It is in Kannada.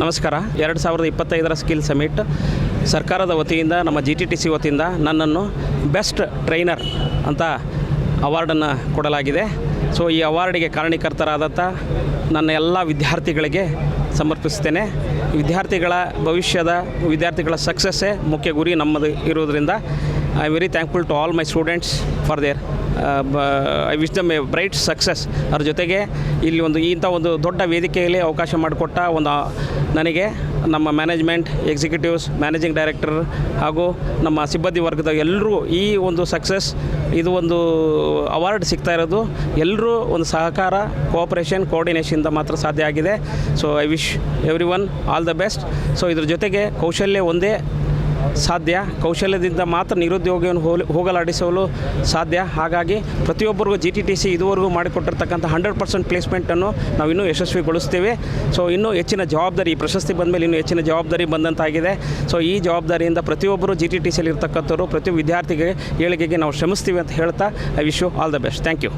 ನಮಸ್ಕಾರ. ಎರಡು ಸಾವಿರದ ಇಪ್ಪತ್ತೈದರ ಸ್ಕಿಲ್ ಸಮಿಟ್. ಸರ್ಕಾರದ ವತಿಯಿಂದ, ನಮ್ಮ ಜಿ ಟಿ ಟಿ ಸಿ ವತಿಯಿಂದ ನನ್ನನ್ನು ಬೆಸ್ಟ್ ಟ್ರೈನರ್ ಅಂತ ಅವಾರ್ಡನ್ನು ಕೊಡಲಾಗಿದೆ. ಸೊ, ಈ ಅವಾರ್ಡಿಗೆ ಕಾರಣೀಕರ್ತರಾದಂಥ ನನ್ನ ಎಲ್ಲ ವಿದ್ಯಾರ್ಥಿಗಳಿಗೆ ಸಮರ್ಪಿಸ್ತೇನೆ. ವಿದ್ಯಾರ್ಥಿಗಳ ಭವಿಷ್ಯದ, ವಿದ್ಯಾರ್ಥಿಗಳ ಸಕ್ಸಸ್ಸೇ ಮುಖ್ಯ ಗುರಿ ನಮ್ಮದು ಇರೋದ್ರಿಂದ I am very thankful to all my students for their I wish them a bright success ಅದ್ರ ಜೊತೆಗೆ ಇಲ್ಲಿ ಒಂದು, ಇಂಥ ಒಂದು ದೊಡ್ಡ ವೇದಿಕೆಯಲ್ಲಿ ಅವಕಾಶ ಮಾಡಿಕೊಟ್ಟ ಒಂದು, ನನಗೆ ನಮ್ಮ ಮ್ಯಾನೇಜ್ಮೆಂಟ್ ಎಕ್ಸಿಕ್ಯೂಟಿವ್ಸ್ ಮ್ಯಾನೇಜಿಂಗ್ ಡೈರೆಕ್ಟರ್ ಹಾಗೂ ನಮ್ಮ ಸಿಬ್ಬಂದಿ ವರ್ಗದ ಎಲ್ಲರೂ ಈ ಒಂದು ಸಕ್ಸಸ್ ಇದು ಒಂದು ಅವಾರ್ಡ್ ಸಿಗ್ತಾ ಇರೋದು. ಎಲ್ಲರೂ ಒಂದು ಸಹಕಾರ ಕೋಆಪ್ರೇಷನ್ ಕೋಆರ್ಡಿನೇಷನ್ದ ಮಾತ್ರ ಸಾಧ್ಯ ಆಗಿದೆ. So I wish every one all the best so ಇದ್ರ ಜೊತೆಗೆ ಕೌಶಲ್ಯ ಒಂದೇ ಸಾಧ್ಯ ಕೌಶಲ್ಯದಿಂದ ಮಾತ್ರ ನಿರುದ್ಯೋಗಿಯನ್ನು ಹೋಲ್ ಹೋಗಲಾಡಿಸಲು ಸಾಧ್ಯ. ಹಾಗಾಗಿ ಪ್ರತಿಯೊಬ್ಬರಿಗೂ ಜಿ ಟಿ ಟಿ ಸಿ ಇದುವರೆಗೂ ಮಾಡಿಕೊಟ್ಟಿರ್ತಕ್ಕಂಥ ಹಂಡ್ರೆಡ್ ಪರ್ಸೆಂಟ್ ಪ್ಲೇಸ್ಮೆಂಟನ್ನು ನಾವು ಇನ್ನೂ ಯಶಸ್ವಿಗೊಳಿಸ್ತೇವೆ. ಸೊ ಇನ್ನೂ ಹೆಚ್ಚಿನ ಜವಾಬ್ದಾರಿ, ಈ ಪ್ರಶಸ್ತಿ ಬಂದ ಮೇಲೆ ಇನ್ನೂ ಹೆಚ್ಚಿನ ಜವಾಬ್ದಾರಿ ಬಂದಂತಾಗಿದೆ. ಸೊ ಈ ಜವಾಬ್ದಾರಿಯಿಂದ ಪ್ರತಿಯೊಬ್ಬರು ಜಿ ಟಿ ಟಿ ಸಿಯಲ್ಲಿ ಇರ್ತಕ್ಕಂಥವ್ರು, ಪ್ರತಿ ವಿದ್ಯಾರ್ಥಿಗೆ ಏಳಿಗೆಗೆ ನಾವು ಶ್ರಮಿಸ್ತೀವಿ ಅಂತ ಹೇಳ್ತಾ I wish you all the best thank you